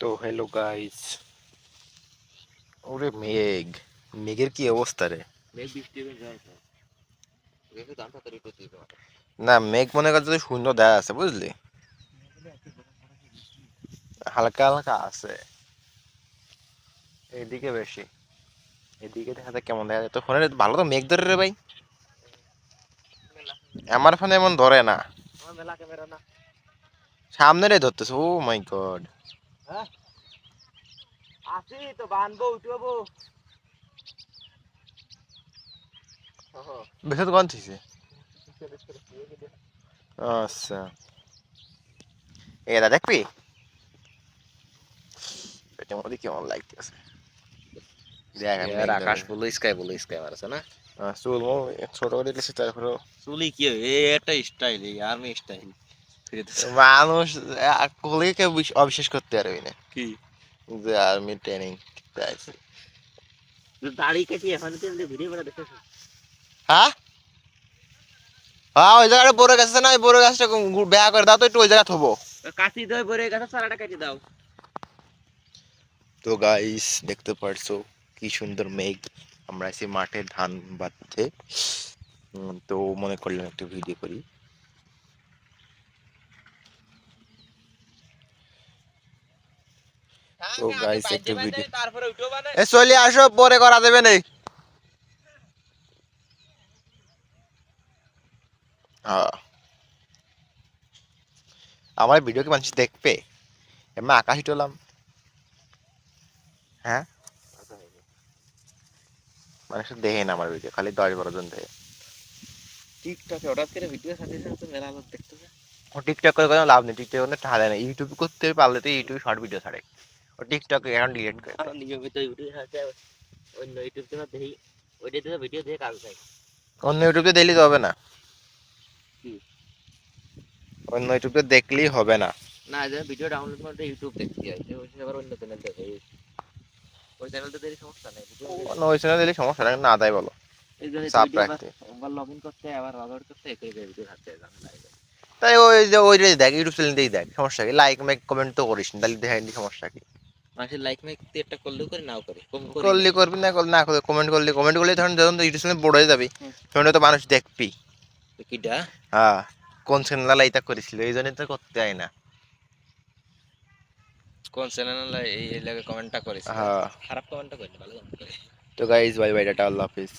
তো hello guys ওরে মেঘ মেঘের কি অবস্থা রে? না মেঘ মনে করছে যে শূন্য দেয়া আছে বুঝলি? হালকা হালকা আছে। এদিকে বেশি। এদিকে দেখা যায় কেমন দেখা যায়। তো ফোনে ভালো তো মেঘ ধরে রে ভাই? আমার ফোনে এমন ধরে না। আমার মেলা ক্যামেরা না। সামনে রে ধরতেছে ও মাই গড আসি তো বানবো উঠবো। বেশি তো গন্ধ হয়েছে আচ্ছা। এটা দেখবি? পেটের মধ্যে কেমন লাগতেছে? দেখ আকাশ। বলো স্কাই বলো স্কাই মারছে না? আহ, চুল ছোট করে দিয়েছে তারপরে চুলি কি এ একটা স্টাইল আর্মি স্টাইল মানুষ কলে কেউ অবিশ্বাস করতে পারবি না কি যে আর্মি ট্রেনিং আছে দাড়ি কেটে এখন ভিডিও করে দেখেছ হ্যাঁ হ্যাঁ ওই জায়গাটা বড় গাছ আছে না ওই বড় গাছটা বেয়া করে দাও তো একটু ওই জায়গা থবো কাটি দই পরে গেছে সারাটা কেটে দাও তো গাইস দেখতে পারছ? কি সুন্দর মেঘ। আমরা আছি মাঠে ধান বাঁধতে তো মনে করলাম একটু ভিডিও করি। তো গাইস একটু ভিডিও তারপরে উঠো মানে। এ চলে আসো পরে করা দেবে নেই। হ্যাঁ আমার ভিডিও কি মানুষ দেখবে? এমনি আকাশ হ্যাঁ? মানুষ দেখে না আমার ভিডিও খালি দশ বারো জন দেখে। টিকটকে হঠাৎ করে ভিডিও সাথে সাথে মেলা লোক দেখতেছে। ও টিকটক করে কোনো লাভ নেই টিকটক কোনো না ইউটিউব করতে পারলে তো ইউটিউব শর্ট ভিডিও ছাড়ে। টিকটক এখন ডিলিট করে নিয়মিত ইউটিউব আছে অন্য ইউটিউব থেকে দেখি ওইটাতে ভিডিও দেখে কাজ চাই অন্য ইউটিউবে দেখলেই তো হবে না? অন্য ইউটিউবে দেখলেই হবে না না যে ভিডিও ডাউনলোড করতে ইউটিউব দেখতে হয় আবার অন্য চ্যানেল দেখে ওই চ্যানেলটা দেখে সমস্যা নেই অন্য ওই চ্যানেলে দিলে সমস্যা নেই, না দেয় বলো রাখতে। লগ ইন করতে আবার লগ আউট করতে একই ভিডিও থাকতে তাই ওই যে ওই দেখ ইউটিউব চ্যানেল দেখ সমস্যা কি লাইক মেক কমেন্ট তো করিস না তাহলে দেখাই সমস্যা কি মানুষের লাইক মাইক একটা করলেও করে নাও করে করলে করবি না করলে না করলে কমেন্ট করলে কমেন্ট করলে ধরুন যখন ইউটিউব চ্যানেল বড় হয়ে যাবে তখন তো মানুষ দেখবি। কিটা হ্যাঁ কোন চ্যানেল তা করেছিল এই জন্য তো করতে হয় না। কোন চ্যানেল এই এই লাগে কমেন্টটা করেছিল? হ্যাঁ। খারাপ কমেন্টটা করেছে ভালো কমেন্ট করে তো গাইজ বাই বাই টাটা আল্লাহ হাফিজ।